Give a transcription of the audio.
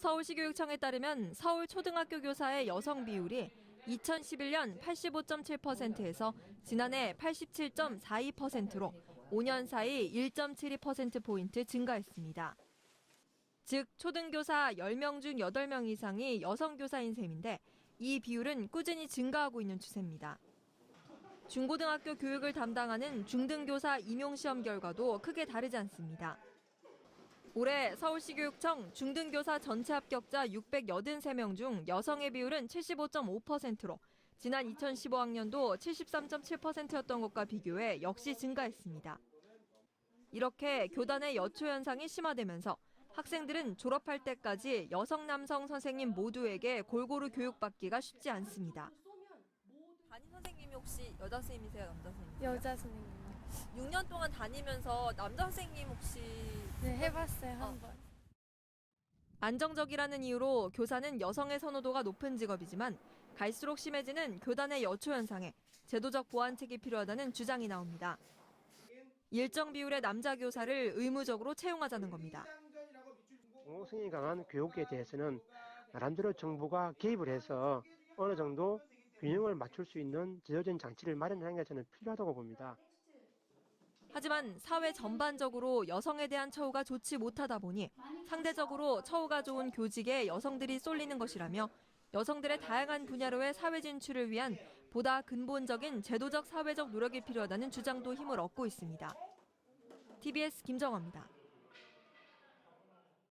서울시 교육청에 따르면 서울 초등학교 교사의 여성 비율이 2011년 85.7%에서 지난해 87.42%로 5년 사이 1.72%포인트 증가했습니다. 즉, 초등교사 10명 중 8명 이상이 여성 교사인 셈인데 이 비율은 꾸준히 증가하고 있는 추세입니다. 중고등학교 교육을 담당하는 중등교사 임용시험 결과도 크게 다르지 않습니다. 올해 서울시교육청 중등교사 전체 합격자 683명 중 여성의 비율은 75.5%로 지난 2015학년도 73.7%였던 것과 비교해 역시 증가했습니다. 이렇게 교단의 여초 현상이 심화되면서 학생들은 졸업할 때까지 여성 남성 선생님 모두에게 골고루 교육받기가 쉽지 않습니다. 담임 선생님이 혹시 여자 선생님이세요, 남자 선생님이세요? 여자 선생님. 6년 동안 다니면서 남자 선생님 혹시 네, 해봤어요, 한 번. 안정적이라는 이유로 교사는 여성의 선호도가 높은 직업이지만 갈수록 심해지는 교단의 여초 현상에 제도적 보완책이 필요하다는 주장이 나옵니다. 일정 비율의 남자 교사를 의무적으로 채용하자는 겁니다. 공공성이 강한 교육에 대해서는 나름대로 정부가 개입을 해서 어느 정도 균형을 맞출 수 있는 제도적인 장치를 마련하는 게 저는 필요하다고 봅니다. 하지만 사회 전반적으로 여성에 대한 처우가 좋지 못하다 보니 상대적으로 처우가 좋은 교직에 여성들이 쏠리는 것이라며 여성들의 다양한 분야로의 사회 진출을 위한 보다 근본적인 제도적 사회적 노력이 필요하다는 주장도 힘을 얻고 있습니다. TBS 김정화입니다.